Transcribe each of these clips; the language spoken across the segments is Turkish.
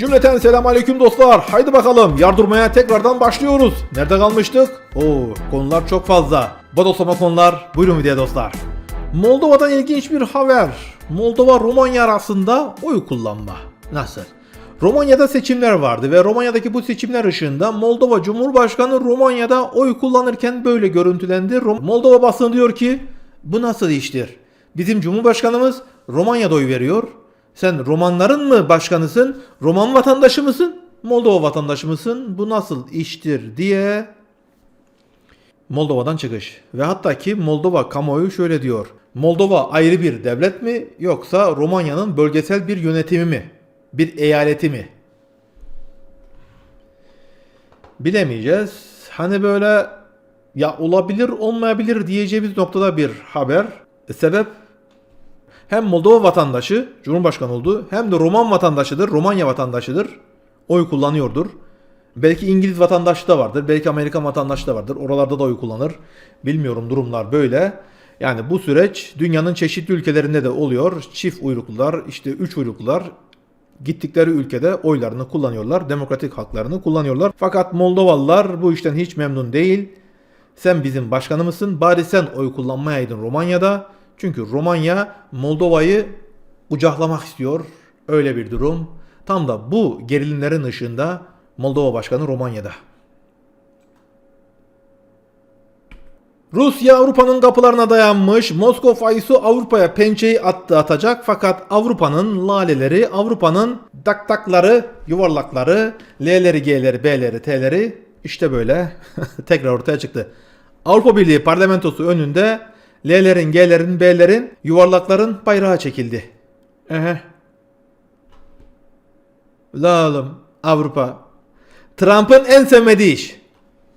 Cümleten selam aleyküm dostlar. Haydi bakalım yardırmaya tekrardan başlıyoruz. Nerede kalmıştık? Oo konular çok fazla. Bodoslama konular buyurun videoya dostlar. Moldova'dan ilginç bir haber. Moldova Romanya arasında oy kullanma. Nasıl? Romanya'da seçimler vardı ve Romanya'daki bu seçimler ışığında Moldova Cumhurbaşkanı Romanya'da oy kullanırken böyle görüntülendi. Moldova basını diyor ki bu nasıl iştir? Bizim Cumhurbaşkanımız Romanya'da oy veriyor. Sen Romanların mı başkanısın? Roman vatandaşı mısın? Moldova vatandaşı mısın? Bu nasıl iştir diye Moldova'dan çıkış. Ve hatta ki Moldova kamuoyu şöyle diyor. Moldova ayrı bir devlet mi yoksa Romanya'nın bölgesel bir yönetimi mi? Bir eyaleti mi? Bilemeyeceğiz. Hani böyle ya olabilir olmayabilir diyeceğimiz noktada bir haber. E, sebep hem Moldova vatandaşı Cumhurbaşkanı oldu hem de Roman vatandaşıdır, Romanya vatandaşıdır. Oy kullanıyordur. Belki İngiliz vatandaşı da vardır, belki Amerikan vatandaşı da vardır. Oralarda da oy kullanır. Bilmiyorum durumlar böyle. Yani bu süreç dünyanın çeşitli ülkelerinde de oluyor. Çift uyruklular, işte üç uyruklular gittikleri ülkede oylarını kullanıyorlar. Demokratik haklarını kullanıyorlar. Fakat Moldovalılar bu işten hiç memnun değil. Sen bizim başkanımızsın. Bari sen oy kullanmayaydın Romanya'da. Çünkü Romanya Moldova'yı kucaklamak istiyor. Öyle bir durum. Tam da bu gerilimlerin ışığında Moldova Başkanı Romanya'da. Rusya Avrupa'nın kapılarına dayanmış. Moskova faizi Avrupa'ya pençeyi attı atacak fakat Avrupa'nın laleleri, Avrupa'nın daktakları, yuvarlakları, L'leri, G'leri, B'leri, T'leri işte böyle tekrar ortaya çıktı. Avrupa Birliği parlamentosu önünde L'lerin, G'lerin, B'lerin, yuvarlakların bayrağı çekildi. Ehe. La oğlum Avrupa. Trump'ın en sevmediği iş.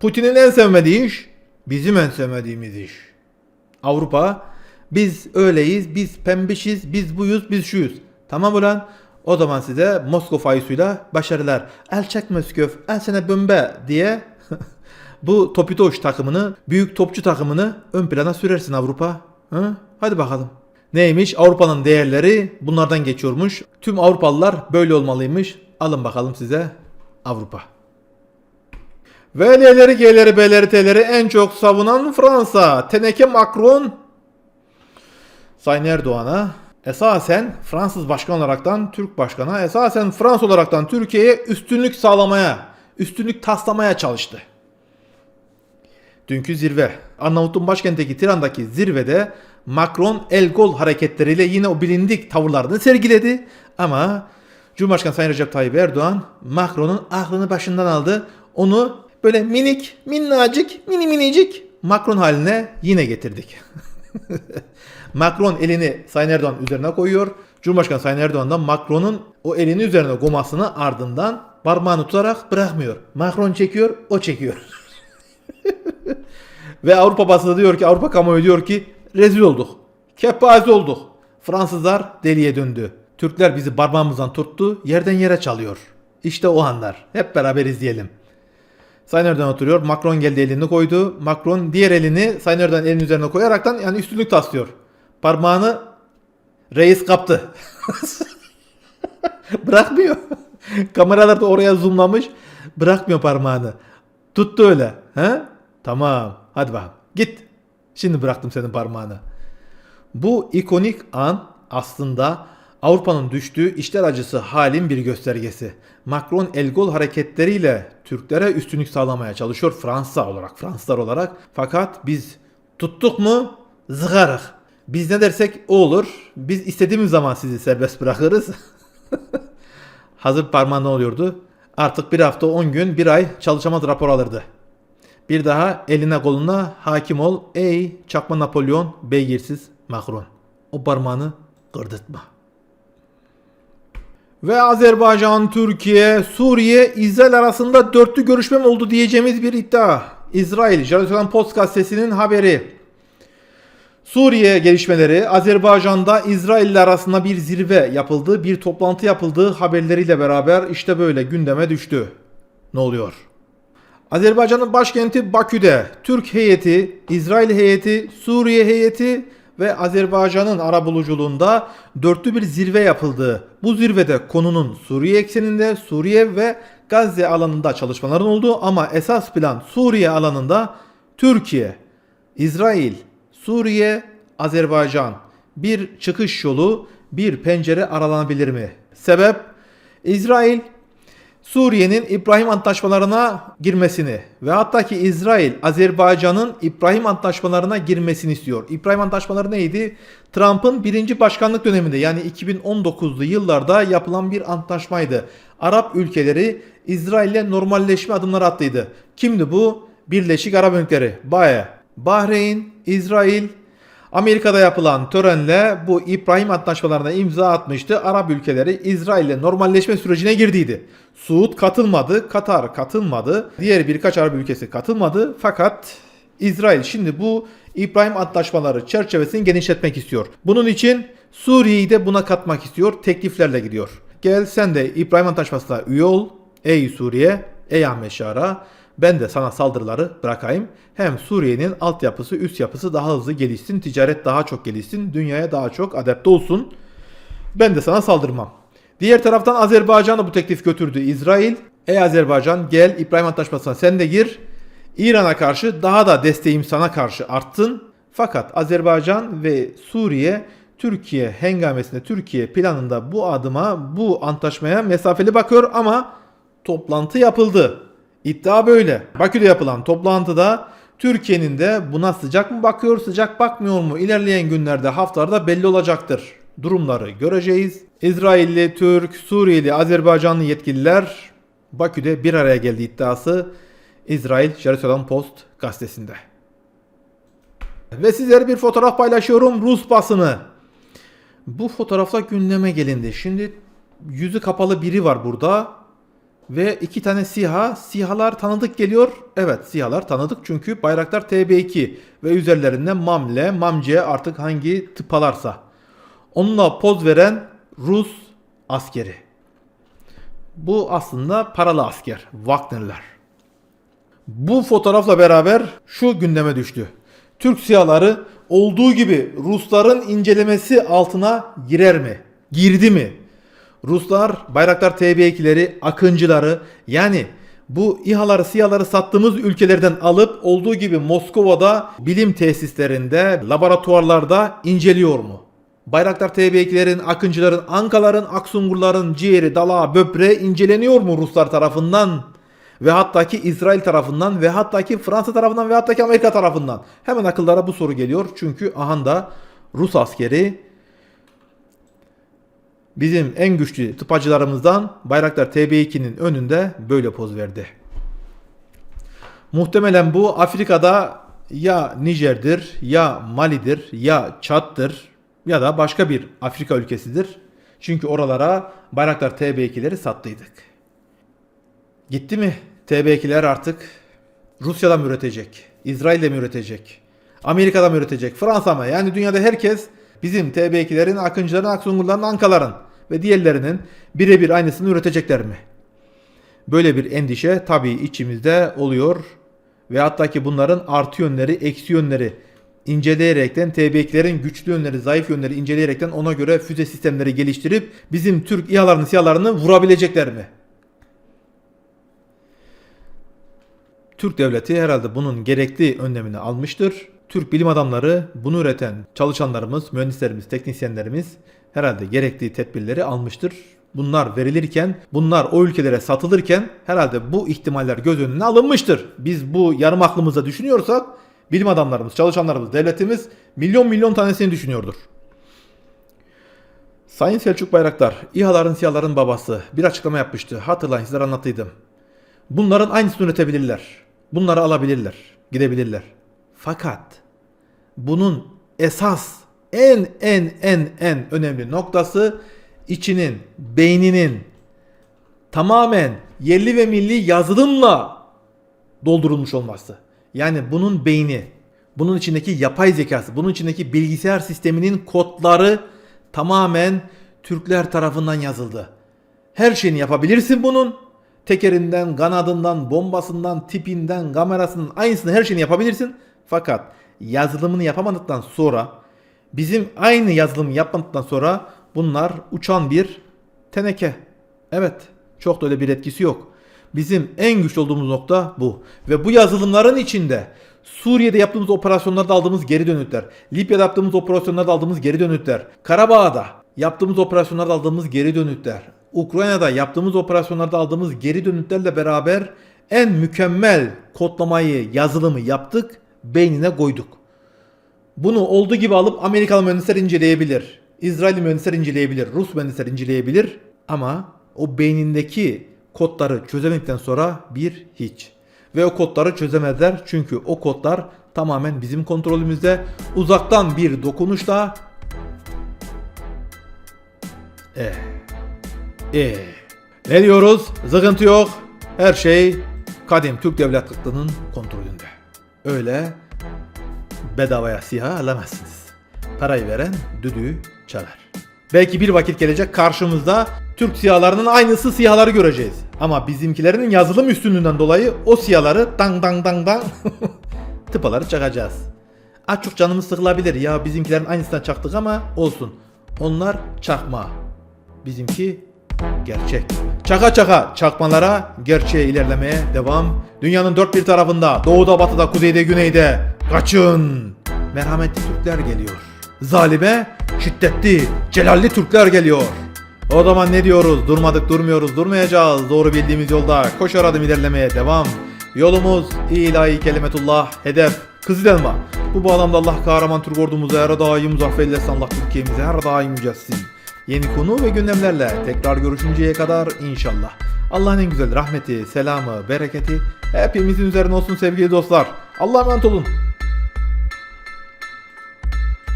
Putin'in en sevmediği iş. Bizim en sevmediğimiz iş. Avrupa. Biz öyleyiz, biz pembişiz, biz buyuz, biz şuyuz. Tamam ulan? O zaman size Moskova fayısıyla başarılar. El çek Moskov, el sene bömbe diye bu Topitoş takımını, büyük topçu takımını ön plana sürersin Avrupa. Hı? Hadi bakalım. Neymiş? Avrupa'nın değerleri bunlardan geçiyormuş. Tüm Avrupalılar böyle olmalıymış. Alın bakalım size Avrupa. Ve L'leri, G'leri, B'leri, T'leri en çok savunan Fransa. Teneke Macron Sayın Erdoğan'a esasen Fransız başkan olaraktan Türk başkana esasen Fransız olaraktan Türkiye'ye üstünlük sağlamaya, üstünlük taslamaya çalıştı. Dünkü zirve. Arnavutluğun başkentindeki Tiran'daki zirvede Macron el gol hareketleriyle yine o bilindik tavırlarını sergiledi. Ama Cumhurbaşkanı Sayın Recep Tayyip Erdoğan Macron'un aklını başından aldı. Onu böyle minik, minnacık, mini minicik Macron haline yine getirdik. Macron elini Sayın Erdoğan üzerine koyuyor. Cumhurbaşkanı Sayın Erdoğan da Macron'un o elini üzerine gomasını ardından parmağını tutarak bırakmıyor. Macron çekiyor, o çekiyor. Ve Avrupa basını diyor ki, Avrupa kamuoyu diyor ki rezil olduk. Kepaze olduk. Fransızlar deliye döndü. Türkler bizi parmağımızdan tuttu, yerden yere çalıyor. İşte o anlar. Hep beraber izleyelim. Sayın Erdoğan oturuyor. Macron geldi elini koydu. Macron diğer elini Sayın Erdoğan elinin üzerine koyaraktan yani üstünlük taslıyor. Parmağını reis kaptı. Bırakmıyor. Kameralar da oraya zoomlamış. Bırakmıyor parmağını. Tuttu öyle. He? Tamam. Hadi bakalım. Git. Şimdi bıraktım senin parmağını. Bu ikonik an aslında Avrupa'nın düştüğü işler acısı halin bir göstergesi. Macron el gol hareketleriyle Türklere üstünlük sağlamaya çalışıyor Fransa olarak, Fransızlar olarak. Fakat biz tuttuk mu zıgarık. Biz ne dersek o olur. Biz istediğimiz zaman sizi serbest bırakırız. Hazır parmağı ne oluyordu? Artık bir hafta 10 gün bir ay çalışamaz rapor alırdı. Bir daha eline koluna hakim ol ey çakma Napolyon beygirsiz Macron. O parmağını kırdırtma. Ve Azerbaycan, Türkiye, Suriye, İsrail arasında dörtlü görüşme mi oldu diyeceğimiz bir iddia. İsrail, Jerusalem Post gazetesinin haberi. Suriye gelişmeleri, Azerbaycan'da İsrail ile arasında bir zirve yapıldı, bir toplantı yapıldığı haberleriyle beraber işte böyle gündeme düştü. Ne oluyor? Azerbaycan'ın başkenti Bakü'de Türk heyeti, İsrail heyeti, Suriye heyeti ve Azerbaycan'ın arabuluculuğunda dörtlü bir zirve yapıldı. Bu zirvede konunun Suriye ekseninde Suriye ve Gazze alanında çalışmaların olduğu ama esas plan Suriye alanında Türkiye, İsrail, Suriye, Azerbaycan bir çıkış yolu, bir pencere aralanabilir mi? Sebep İsrail Suriye'nin İbrahim antlaşmalarına girmesini ve hatta ki İsrail Azerbaycan'ın İbrahim antlaşmalarına girmesini istiyor. İbrahim antlaşmaları neydi? Trump'ın birinci başkanlık döneminde yani 2019'lu yıllarda yapılan bir antlaşmaydı. Arap ülkeleri İsrail'le normalleşme adımları attıydı. Kimdi bu? Birleşik Arap Emirlikleri, BAE, Bahreyn, İsrail, Amerika'da yapılan törenle bu İbrahim Antlaşmalarına imza atmıştı. Arap ülkeleri İsrail'le normalleşme sürecine girdiydi. Suud katılmadı, Katar katılmadı, diğer birkaç Arap ülkesi katılmadı. Fakat İsrail şimdi bu İbrahim Antlaşmaları çerçevesini genişletmek istiyor. Bunun için Suriye'yi de buna katmak istiyor. Tekliflerle gidiyor. Gel sen de İbrahim Antlaşması'na üye ol. Ey Suriye, ey Ahmet Şara. Ben de sana saldırıları bırakayım. Hem Suriye'nin altyapısı, üst yapısı daha hızlı gelişsin, ticaret daha çok gelişsin, dünyaya daha çok adapte olsun. Ben de sana saldırmam. Diğer taraftan Azerbaycan da bu teklif götürdü İsrail. Ey Azerbaycan gel İbrahim Antlaşması'na sen de gir. İran'a karşı daha da desteğim sana karşı arttın. Fakat Azerbaycan ve Suriye Türkiye hengamesinde Türkiye planında bu adıma bu antlaşmaya mesafeli bakıyor ama toplantı yapıldı. İddia böyle. Bakü'de yapılan toplantıda Türkiye'nin de buna sıcak mı bakıyor, sıcak bakmıyor mu ilerleyen günlerde, haftalarda belli olacaktır. Durumları göreceğiz. İsrailli, Türk, Suriyeli, Azerbaycanlı yetkililer Bakü'de bir araya geldi iddiası İsrail Jerusalem Post gazetesinde. Ve sizlere bir fotoğraf paylaşıyorum Rus basını. Bu fotoğrafla gündeme gelindi. Şimdi yüzü kapalı biri var burada. Ve iki tane SİHA. SİHA'lar tanıdık geliyor. Evet SİHA'lar tanıdık çünkü bayraklar TB2 ve üzerlerinde MAMLE, MAMC artık hangi tıpalarsa. Onunla poz veren Rus askeri. Bu aslında paralı asker. Wagner'ler. Bu fotoğrafla beraber şu gündeme düştü. Türk SİHA'ları olduğu gibi Rusların incelemesi altına girer mi? Girdi mi? Ruslar Bayraktar TB2'leri, Akıncıları yani bu İHA'ları, SİHA'ları sattığımız ülkelerden alıp olduğu gibi Moskova'da bilim tesislerinde, laboratuvarlarda inceliyor mu? Bayraktar TB2'lerin, Akıncıların, Ankaların, Aksungurların ciğeri, dalağı, böbreği inceleniyor mu Ruslar tarafından? Ve hatta ki İsrail tarafından ve hatta ki Fransa tarafından ve hatta ki Amerika tarafından. Hemen akıllara bu soru geliyor. Çünkü ahanda Rus askeri bizim en güçlü tıpacılarımızdan Bayraktar TB2'nin önünde böyle poz verdi. Muhtemelen bu Afrika'da ya Nijer'dir, ya Mali'dir, ya Çad'dır ya da başka bir Afrika ülkesidir. Çünkü oralara Bayraktar TB2'leri sattıydık. Gitti mi TB2'ler artık Rusya'da mı üretecek? İsrail'de mi üretecek? Amerika'da mı üretecek? Fransa mı? Yani dünyada herkes bizim TB2'lerin, Akıncıların, Aksungurların, Ankaların ve diğerlerinin birebir aynısını üretecekler mi? Böyle bir endişe tabii içimizde oluyor ve hatta ki bunların artı yönleri, eksi yönleri inceleyerekten TB2'lerin güçlü yönleri, zayıf yönleri inceleyerekten ona göre füze sistemleri geliştirip bizim Türk İHA'larını, SİHA'larını vurabilecekler mi? Türk devleti herhalde bunun gerekli önlemini almıştır. Türk bilim adamları, bunu üreten çalışanlarımız, mühendislerimiz, teknisyenlerimiz herhalde gerekli tedbirleri almıştır. Bunlar verilirken, bunlar o ülkelere satılırken herhalde bu ihtimaller göz önüne alınmıştır. Biz bu yarım aklımızda düşünüyorsak bilim adamlarımız, çalışanlarımız, devletimiz milyon milyon tanesini düşünüyordur. Sayın Selçuk Bayraktar, İHA'ların SİHA'ların babası bir açıklama yapmıştı. Hatırlayın sizlere anlattıydım. Bunların aynısını üretebilirler. Bunları alabilirler. Gidebilirler. Fakat bunun esas en en en en önemli noktası içinin, beyninin tamamen yerli ve milli yazılımla doldurulmuş olması. Yani bunun beyni, bunun içindeki yapay zekası, bunun içindeki bilgisayar sisteminin kodları tamamen Türkler tarafından yazıldı. Her şeyini yapabilirsin bunun. Tekerinden, kanadından, bombasından, tipinden, kamerasının aynısını her şeyini yapabilirsin. Fakat yazılımını yapamadıktan sonra Bizim aynı yazılımı yapmadıktan sonra bunlar uçan bir teneke. Evet. Çok da öyle bir etkisi yok. Bizim en güçlü olduğumuz nokta bu. Ve bu yazılımların içinde Suriye'de yaptığımız operasyonlarda aldığımız geri dönütler, Libya'da yaptığımız operasyonlarda aldığımız geri dönütler, Karabağ'da yaptığımız operasyonlarda aldığımız geri dönütler, Ukrayna'da yaptığımız operasyonlarda aldığımız geri dönütlerle beraber en mükemmel kodlamayı, yazılımı yaptık, beynine koyduk. Bunu olduğu gibi alıp Amerikalı mühendisler inceleyebilir. İsrail mühendisler inceleyebilir. Rus mühendisler inceleyebilir. Ama o beynindeki kodları çözemedikten sonra bir hiç. Ve o kodları çözemezler çünkü o kodlar tamamen bizim kontrolümüzde. Uzaktan bir dokunuşla eh, eh. Ne diyoruz? Sıkıntı yok. Her şey kadim Türk devletliliğinin kontrolünde. Öyle bedavaya siyah alamazsınız. Parayı veren düdüğü çalar. Belki bir vakit gelecek karşımızda Türk siyahlarının aynısı siyahları göreceğiz. Ama bizimkilerinin yazılım üstünlüğünden dolayı o siyahları dang dang dang dang tıpaları çakacağız. Az çok canımız sıkılabilir ya bizimkilerin aynısından çaktık ama olsun. Onlar çakma. Bizimki gerçek. Çaka çaka çakmalara gerçeğe ilerlemeye devam. Dünyanın dört bir tarafında doğuda batıda kuzeyde güneyde kaçın. Merhametli Türkler geliyor. Zalime şiddetli celalli Türkler geliyor. O zaman ne diyoruz? Durmadık durmuyoruz durmayacağız. Doğru bildiğimiz yolda koşar adım ilerlemeye devam. Yolumuz ilahi kelimetullah hedef Kızıl Elma. Bu bağlamda Allah kahraman Türk ordumuza her daim muzaffer eylesin. Allah Türkiye'mize her daim yücelsin. Yeni konu ve gündemlerle tekrar görüşünceye kadar inşallah. Allah'ın en güzel rahmeti, selamı, bereketi hepimizin üzerine olsun sevgili dostlar. Allah'a emanet olun.